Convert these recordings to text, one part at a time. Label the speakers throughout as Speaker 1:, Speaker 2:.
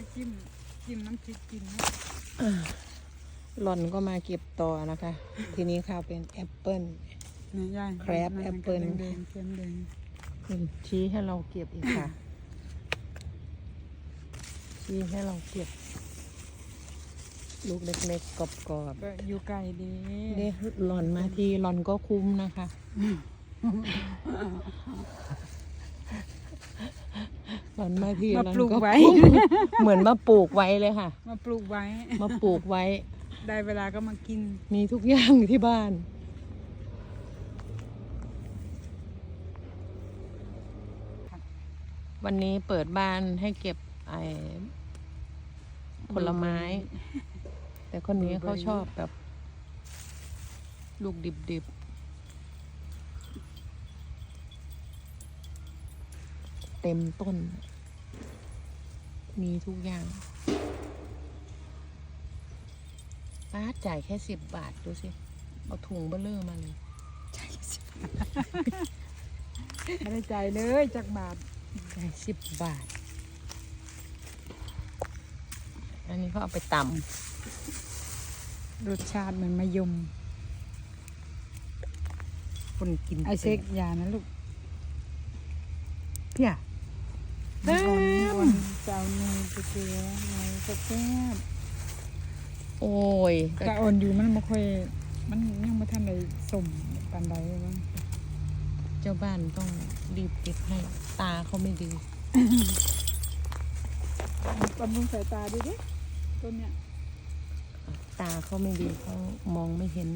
Speaker 1: ไปจิ้มจิ้มน้ำพริกกินนะ
Speaker 2: หล่อนก็มาเก็บต่อนะคะ ทีนี้ข้าวเป็นแอปเปิ้ล
Speaker 1: นี่ยาย
Speaker 2: แครบ
Speaker 1: นั่น
Speaker 2: แอปเปิ้ล
Speaker 1: แดงๆเค็มแดง
Speaker 2: นี่ชี้ให้เราเก็บอีกค่ะ ชี้ให้เราเก็บ ลูกเล็กๆกรอบ
Speaker 1: ก็อยู่ไกลดี
Speaker 2: ๆนี่หล่อนมาทีหล่อนก็คุ้มนะคะ หล่อนมาทีห
Speaker 1: มา
Speaker 2: ล่อน
Speaker 1: ปลูก
Speaker 2: ก็
Speaker 1: ไว้
Speaker 2: เหมือนมาปลูกไว้เลยค่ะ
Speaker 1: มาปลูกไว้
Speaker 2: มาปลูกไว้
Speaker 1: ได้เวลาก็มากิน
Speaker 2: มีทุกอย่างที่บ้าน วันนี้เปิดบ้านให้เก็บไอผลไม้ แต่คนนี้เขาชอบแบบ ลูกดิบๆ เต็มต้น มีทุกอย่างป้าดจ่ายแค่สิบบาท ดูสิ เอาถุงเบลเลอร์มาเลย
Speaker 1: ไม่ได้ใจายเลยจากบาท
Speaker 2: จ่ายสิบบาท อันนี้เขาเอาไปต
Speaker 1: รสชาติเหมือนมะยมำ
Speaker 2: คนกิน
Speaker 1: ไอเซ็กอยานะลูก
Speaker 2: เพี่ย
Speaker 1: มันอ่อน
Speaker 2: แซ่บ
Speaker 1: อ่อนเจ้าเนยไปเจอไงก็แซ่บ
Speaker 2: โอ้ย
Speaker 1: แต่อ่อนอยู่มันไม่ค่อยมันยังไม่ทันได้สมปานใดบ้าง
Speaker 2: เจ้าบ้านต้องรีบเก็บให้ตาเขาไม่ดี
Speaker 1: บำรุงสายตาดีดิต้นเนี้ย
Speaker 2: ตาเขาไม่ดีเขามองไม่เห็น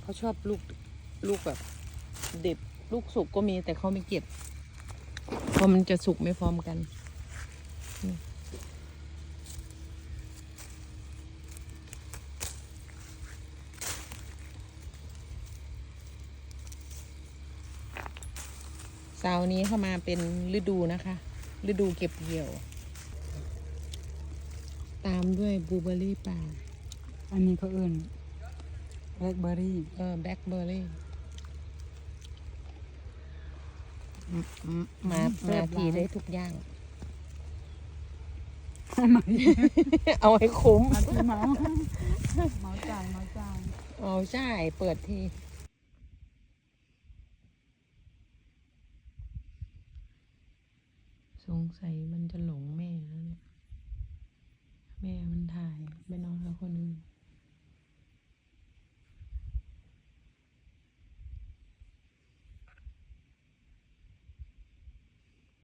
Speaker 2: เขาชอบลูกลูกแบบเด็บ ลูกสุกก็มีแต่เขาไม่เก็บ เพราะมันจะสุกไม่พร้อมกันนี่เสาร์นี้เข้ามาเป็นฤดูนะคะ ฤดูเก็บเกี่ยว ตามด้วยบลูเบอร์รี่ป่า
Speaker 1: อันนี้เขาเอื่นแบล็คเบอร์รี่
Speaker 2: เออแบล็คเบอร์รี่ มา
Speaker 1: แซ่
Speaker 2: มา
Speaker 1: บหลาย
Speaker 2: ทีได้ทุกอย่าง เอาให้คุ้ม
Speaker 1: มาที่เมาเมาจ่ายเมาจ่าย
Speaker 2: เอาใช่ เปิดทีสงสัยมันจะหลงแม่แล้วเนี่ย แม่มันถ่ายไปนอนกับคนอื่น